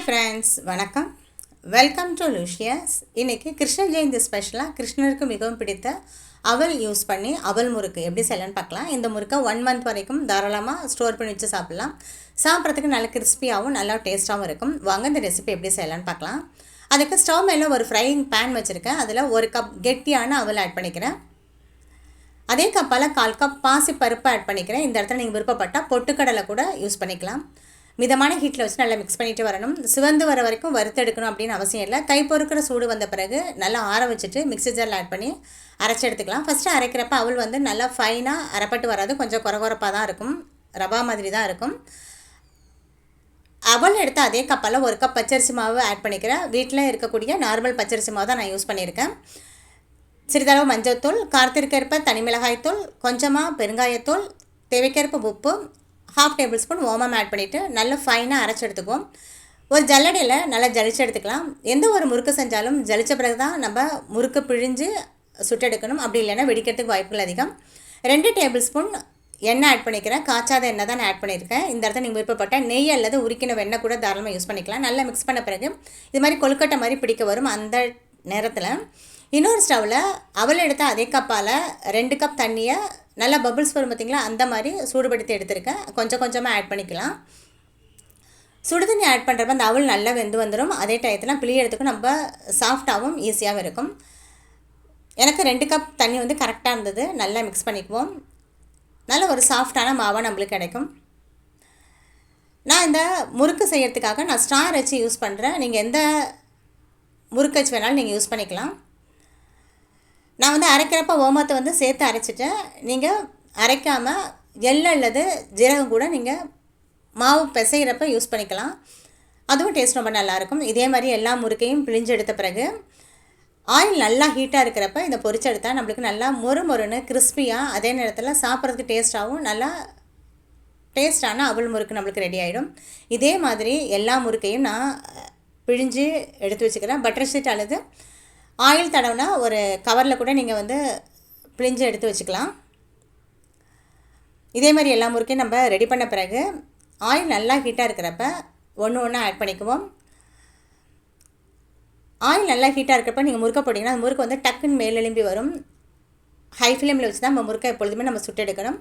Hi friends வணக்கம். Welcome to luscious இன்றைக்கி கிருஷ்ண ஜெயந்தி ஸ்பெஷலாக கிருஷ்ணருக்கு மிகவும் பிடித்த அவல் யூஸ் பண்ணி அவல் முறுக்கு எப்படி செய்யலான்னு பார்க்கலாம். இந்த முறுக்கை ஒன் மந்த் வரைக்கும் தாராளமாக ஸ்டோர் பண்ணி வச்சு சாப்பிட்லாம். சாப்பிட்றதுக்கு நல்ல கிறிஸ்பியாகவும் நல்லா டேஸ்ட்டாகவும் இருக்கும். வாங்க இந்த ரெசிபி எப்படி செய்யலான்னு பார்க்கலாம். அதுக்கு ஸ்டவ் மேலே ஒரு ஃப்ரையிங் பேன் வச்சுருக்கேன். அதில் ஒரு கப் கெட்டியான அவல் ஆட் பண்ணிக்கிறேன். அதே கப்பால் கால் கப் பாசி பருப்பு ஆட் பண்ணிக்கிறேன். இந்த இடத்துல நீங்கள் விருப்பப்பட்டால் பொட்டுக்கடலை கூட யூஸ் பண்ணிக்கலாம். மிதமான ஹீட்டில் வச்சு நல்லா மிக்ஸ் பண்ணிட்டு வரணும். சிவந்து வர வரைக்கும் வறுத்தெடுக்கணும் அப்படின்னு அவசியம் இல்லை. கை பொறுக்கிற சூடு வந்த பிறகு நல்லா ஆற வச்சுட்டு மிக்ஸி ஜாரில் ஆட் பண்ணி அரைச்சி எடுத்துக்கலாம். ஃபஸ்ட்டு அரைக்கிறப்ப அவள் வந்து நல்லா ஃபைனாக அரைப்பட்டு வராது. கொஞ்சம் குறகுறப்பாக தான் இருக்கும். ரவா மாதிரி தான் இருக்கும். அவள் எடுத்து அதே கப்பால் ஒரு கப் பச்சரிசி மாவு ஆட் பண்ணிக்கிறேன் வீட்டில் இருக்கக்கூடிய நார்மல் பச்சரிசி மாவு தான் நான் யூஸ் பண்ணியிருக்கேன். சிறிதளவு மஞ்சள்தூள் காரத்திற்கேற்ப தனி மிளகாய்த்தூள் கொஞ்சமாக பெருங்காயத்தூள் தேவைக்கேற்ப உப்பு ஹாஃப் டேபிள் ஸ்பூன் ஓமம் ஆட் பண்ணிவிட்டு நல்லா ஃபைனாக அரைச்சி எடுத்துக்குவோம். ஒரு ஜல்லடையில் நல்லா ஜலிச்சு எடுத்துக்கலாம். எந்த ஒரு முறுக்கு செஞ்சாலும் ஜலிச்ச பிறகு தான் நம்ம முறுக்கு பிழிஞ்சு சுட்டெடுக்கணும் அப்படி இல்லைன்னா வெடிக்கிறதுக்கு வாய்ப்புகள் அதிகம். ரெண்டு டேபிள் ஸ்பூன் எண்ணெய் ஆட் பண்ணிக்கிறேன். காய்ச்சாத எண்ணெய் தான் நான் ஆட் பண்ணியிருக்கேன். இந்த இடத்துல நீங்கள் விருப்பப்பட்ட நெய் அல்லது உரிக்கின வெண்ணெய் கூட தாராளமாக யூஸ் பண்ணிக்கலாம். நல்லா மிக்ஸ் பண்ண பிறகு இது மாதிரி கொழுக்கட்டை மாதிரி பிடிக்க வரும் அந்த நேரத்தில். இன்னொரு ஸ்டவ்வில் அவள் எடுத்த அதே கப்பால் ரெண்டு கப் தண்ணியை நல்லா பபிள்ஸ் வரும் பார்த்திங்களா அந்த மாதிரி சூடுபடுத்தி எடுத்திருக்கேன். கொஞ்சம் கொஞ்சமாக ஆட் பண்ணிக்கலாம். சுடு தண்ணி ஆட் பண்ணுறப்ப அந்த அவள் நல்லா வெந்து வந்துடும் அதே டயத்தில் பிழியறதுக்கும் நம்ம சாஃப்டாகவும் ஈஸியாகவும் இருக்கும். எனக்கு ரெண்டு கப் தண்ணி வந்து கரெக்டாக இருந்தது. நல்லா மிக்ஸ் பண்ணிக்குவோம். நல்ல ஒரு சாஃப்டான மாவாக நம்மளுக்கு கிடைக்கும். நான் இந்த முறுக்கு செய்கிறதுக்காக நான் ஸ்டார் வச்சு யூஸ் பண்ணுறேன் நீங்கள் எந்த முறுக்கு வச்சு வேணாலும் நீங்கள் யூஸ் பண்ணிக்கலாம். நான் வந்து அரைக்கிறப்ப ஓமத்தை வந்து சேர்த்து அரைச்சிட்டேன். நீங்கள் அரைக்காமல் எள் அல்லது ஜீரகம் கூட நீங்கள் மாவு பிசைகிறப்ப யூஸ் பண்ணிக்கலாம். அதுவும் டேஸ்ட் ரொம்ப நல்லாயிருக்கும் இதே மாதிரி எல்லா முறுக்கையும் பிழிஞ்சு எடுத்த பிறகு ஆயில் நல்லா ஹீட்டாக இருக்கிறப்ப இதை பொறிச்செடுத்தால் நம்மளுக்கு நல்லா மொறு மொறுன்னு கிறிஸ்பியாக அதே நேரத்தில் சாப்பிட்றதுக்கு டேஸ்ட்டாகவும் நல்லா டேஸ்டான அவள் முறுக்கு நம்மளுக்கு ரெடி ஆகிடும் இதே மாதிரி எல்லா முறுக்கையும் நான் பிழிஞ்சு எடுத்து வச்சுக்கிறேன். பட்டர் ஷீட் அல்லது ஆயில் தடவுனா ஒரு கவரில் கூட நீங்கள் வந்து பிழிஞ்சு எடுத்து வச்சுக்கலாம். இதே மாதிரி எல்லா முறுக்கையும் நம்ம ரெடி பண்ண பிறகு ஆயில் நல்லா ஹீட்டாக இருக்கிறப்ப ஒன்று ஒன்றா ஆட் பண்ணிக்குவோம். ஆயில் நல்லா ஹீட்டாக இருக்கிறப்ப நீங்கள் முறுக்க போட்டிங்கன்னா அந்த முறுக்கு வந்து டக்குன்னு மேலெலும்பி வரும். ஹை ஃப்ளேமில் வச்சு தான் நம்ம முறுக்கை எப்பொழுதுமே நம்ம சுட்டெடுக்கணும்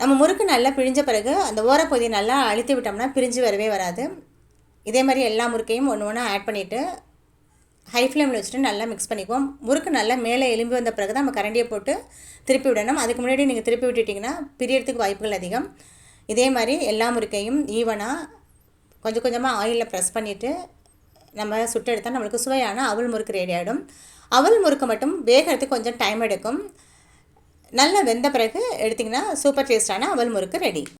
நம்ம முறுக்கு நல்லா பிழிஞ்ச பிறகு அந்த ஓரப்பகுதியை நல்லா அழுத்தி விட்டோம்னா பிரிஞ்சு வரவே வராது. இதே மாதிரி எல்லா முறுக்கையும் ஒன்று ஒன்றா ஆட் பண்ணிவிட்டு ஹை ஃப்ளேமில் வச்சுட்டு நல்லா மிக்ஸ் பண்ணிக்குவோம். முறுக்கு நல்லா மேலே எலும்பி வந்த பிறகு தான் நம்ம கரண்டியை போட்டு திருப்பி விடணும். அதுக்கு முன்னாடி நீங்கள் திருப்பி விட்டுட்டிங்கன்னா பிரியறதுக்கு வாய்ப்புகள் அதிகம். இதே மாதிரி எல்லா முறுக்கையும் ஈவனாக கொஞ்சம் கொஞ்சமாக ஆயிலில் ப்ரெஸ் பண்ணிவிட்டு நம்ம சுட்டு எடுத்தால் நம்மளுக்கு சுவையான அவல் முறுக்கு ரெடி ஆகிடும் அவல் முறுக்கு மட்டும் வேகிறதுக்கு கொஞ்சம் டைம் எடுக்கும். நல்லா வெந்த பிறகு எடுத்திங்கன்னா சூப்பர் டேஸ்டான அவல் முறுக்கு ரெடி